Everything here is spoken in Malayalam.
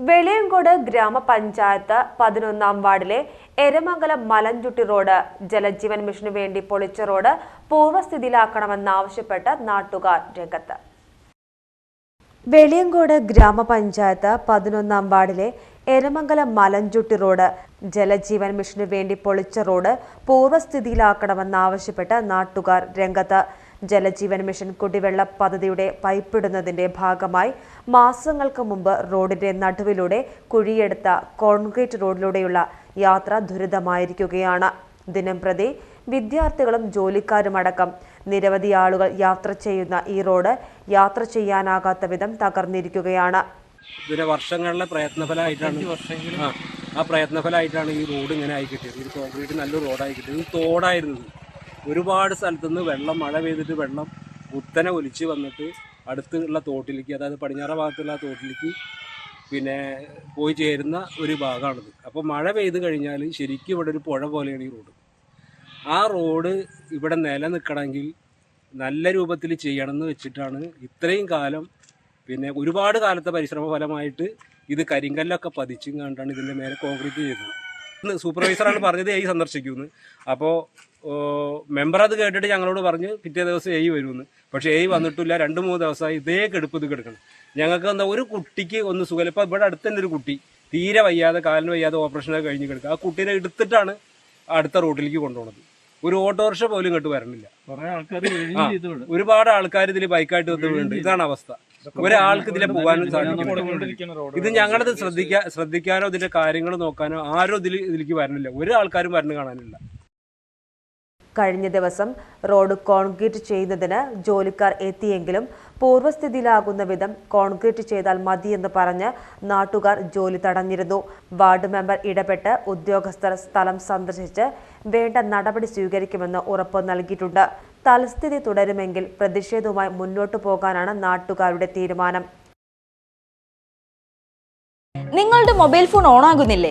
വെളിയങ്കോട് ഗ്രാമപഞ്ചായത്ത് പതിനൊന്നാം വാർഡിലെ എരമംഗലം മലഞ്ചുട്ടി റോഡ് ജലജീവൻ മിഷനു വേണ്ടി പൊളിച്ച റോഡ് പൂർവസ്ഥിതിയിലാക്കണമെന്നാവശ്യപ്പെട്ട് നാട്ടുകാർ രംഗത്ത്. വെളിയങ്കോട് ഗ്രാമപഞ്ചായത്ത് പതിനൊന്നാം വാർഡിലെ എരമംഗലം മലഞ്ചുട്ടി റോഡ് ജലജീവൻ മിഷനു വേണ്ടി പൊളിച്ച റോഡ് പൂർവസ്ഥിതിയിലാക്കണമെന്നാവശ്യപ്പെട്ട് നാട്ടുകാർ രംഗത്ത്. ജലജീവൻ മിഷൻ കുടിവെള്ള പദ്ധതിയുടെ പൈപ്പിടുന്നതിന്റെ ഭാഗമായി മാസങ്ങൾക്ക് മുമ്പ് റോഡിന്റെ നടുവിലൂടെ കുഴിയെടുത്ത കോൺക്രീറ്റ് റോഡിലൂടെയുള്ള യാത്ര ദുരിതമായിരിക്കുകയാണ്. ദിനം പ്രതി വിദ്യാർത്ഥികളും ജോലിക്കാരുമടക്കം നിരവധി ആളുകൾ യാത്ര ചെയ്യുന്ന ഈ റോഡ് യാത്ര ചെയ്യാനാകാത്ത വിധം തകർന്നിരിക്കുകയാണ്. വർഷങ്ങളിലെ പ്രയത്നഫലമായിട്ടാണ് ആ ആ പ്രയത്നഫലമായിട്ടാണ് ഈ റോഡ് ഇങ്ങനെ ആയി കിട്ടിയത്. ഇത് കോൺക്രീറ്റ് നല്ലൊരു റോഡായി കിട്ടിയത്. ഇത് തോടായിരുന്നു. ഒരുപാട് സ്ഥലത്തുനിന്ന് വെള്ളം മഴ പെയ്തിട്ട് വെള്ളം കുത്തനെ ഒലിച്ച് വന്നിട്ട് അടുത്തുള്ള തോട്ടിലേക്ക് അതായത് പടിഞ്ഞാറ ഭാഗത്തുള്ള തോട്ടിലേക്ക് പിന്നെ പോയി ചേരുന്ന ഒരു ഭാഗമാണിത്. അപ്പോൾ മഴ പെയ്ത് കഴിഞ്ഞാൽ ശരിക്കും ഇവിടെ ഒരു പുഴ പോലെയാണ് ഈ റോഡ്. ആ റോഡ് ഇവിടെ നിലനിൽക്കണമെങ്കിൽ നല്ല രൂപത്തിൽ ചെയ്യണമെന്ന് വെച്ചിട്ടാണ് ഇത്രയും കാലം പിന്നെ ഒരുപാട് കാലത്തെ പരിശ്രമ ഫലമായിട്ട് ഇത് കരിങ്കല്ലൊക്കെ പതിച്ചും കണ്ടാണ് ഇതിന്റെ മേലെ കോൺക്രീറ്റ് ചെയ്തത്. സൂപ്പർവൈസറാണ് പറഞ്ഞത് ഈ സന്ദർശിക്കുമെന്ന് അപ്പോൾ മെമ്പർ അത് കേട്ടിട്ട് ഞങ്ങളോട് പറഞ്ഞ് പിറ്റേ ദിവസം എയ് വരുമെന്ന്. പക്ഷെ എയ് വന്നിട്ടില്ല. രണ്ട് മൂന്ന് ദിവസമായി ഇതേ കെടുപ്പ് ഇത് കിടക്കണം. ഞങ്ങൾക്ക് എന്താ ഒരു കുട്ടിക്ക് ഒന്ന് സുഖം ഇപ്പം ഇവിടെ അടുത്ത് തന്നെ ഒരു കുട്ടി. തീരെ വയ്യാതെ കാലിന് വയ്യാതെ ഓപ്പറേഷനൊക്കെ കഴിഞ്ഞ് കിടക്കുക. ആ കുട്ടീനെ എടുത്തിട്ടാണ് അടുത്ത റോഡിലേക്ക് കൊണ്ടുപോകുന്നത് ഒരു ഓട്ടോറിക്ഷ പോലും കേട്ട് വരണില്ല. ഒരുപാട് ആൾക്കാർ ഇതിൽ ബൈക്കായിട്ട് വന്ന് വീണ്ടുണ്ട് ഇതാണ് അവസ്ഥ. ഒരാൾക്ക് ഇതിലെ പോകാനും സാധിക്കും ഇത് ഞങ്ങളത് ശ്രദ്ധിക്കാ ശ്രദ്ധിക്കാനോ ഇതിന്റെ കാര്യങ്ങൾ നോക്കാനോ ആരും ഇതിൽ ഇതിലേക്ക് വരണില്ല. ഒരു ആൾക്കാരും വരണ കാണാനില്ല. കഴിഞ്ഞ ദിവസം റോഡ് കോൺക്രീറ്റ് ചെയ്യുന്നതിന് ജോലിക്കാർ എത്തിയെങ്കിലും പൂർവസ്ഥിതിയിലാകുന്ന വിധം കോൺക്രീറ്റ് ചെയ്താൽ മതിയെന്ന് പറഞ്ഞ് നാട്ടുകാർ ജോലി തടഞ്ഞിരുന്നു. വാർഡ് മെമ്പർ ഇടപെട്ട് ഉദ്യോഗസ്ഥർ സ്ഥലം സന്ദർശിച്ച് വേണ്ട നടപടി സ്വീകരിക്കുമെന്ന് ഉറപ്പ് നൽകിയിട്ടുണ്ട്. തലസ്ഥിതി തുടരുമെങ്കിൽ പ്രതിഷേധവുമായി മുന്നോട്ടു പോകാനാണ് നാട്ടുകാരുടെ തീരുമാനം. നിങ്ങളുടെ മൊബൈൽ ഫോൺ ഓൺ ആകുന്നില്ലേ?